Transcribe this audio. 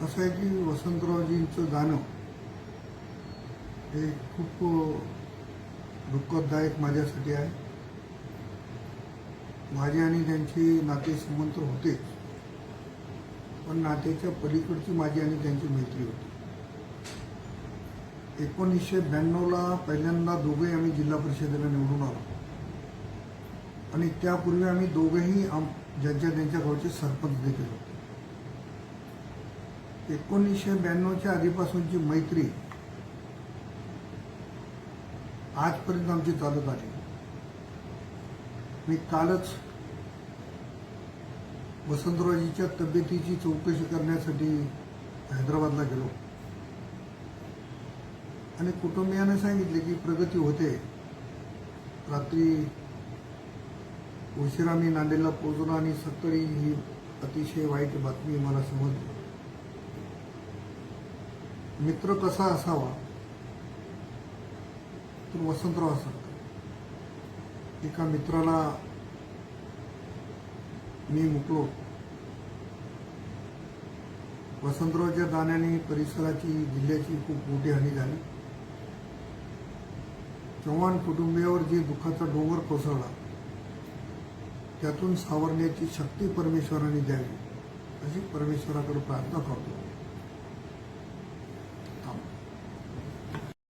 त्यांचं गाणं हे खूप दुःखदायक माझ्यासाठी आहे. माझे आणि त्यांचे नातेसंबंध होते पण नात्याच्या पलीकडची माझी आणि त्यांची मैत्री होती. एकोणीसशे ब्याण्णवला पहिल्यांदा दोघेही आम्ही जिल्हा परिषदेला निवडून आलो. आणि त्यापूर्वी आम्ही दोघेही आम ज्यांच्या त्यांच्या गावचे सरपंच देखील होते. एकोणीसशे ब्याण्णवच्या आधीपासूनची मैत्री आजपर्यंत आमची चालत आली मी कालच वसंतरावजीच्या तब्येतीची चौकशी करण्यासाठी हैदराबादला गेलो. आणि कुटुंबियाने सांगितले की प्रगती होते. रात्री उशिरा मी नांदेडला पोहोचलो आणि सत्तरी ही अतिशय वाईट बातमी मला समजली. मित्र कसा असावा तर वसंतराव असावा एका मित्राला मी मुकलो. वसंतरावच्या दाण्याने परिसराची जिल्ह्याची खूप मोठी हानी झाली. चव्हाण कुटुंबियावर जे दुःखाचा डोंगर कोसळला त्यातून सावरण्याची शक्ती परमेश्वराने द्यावी अशी परमेश्वराकडे प्रार्थना करतो.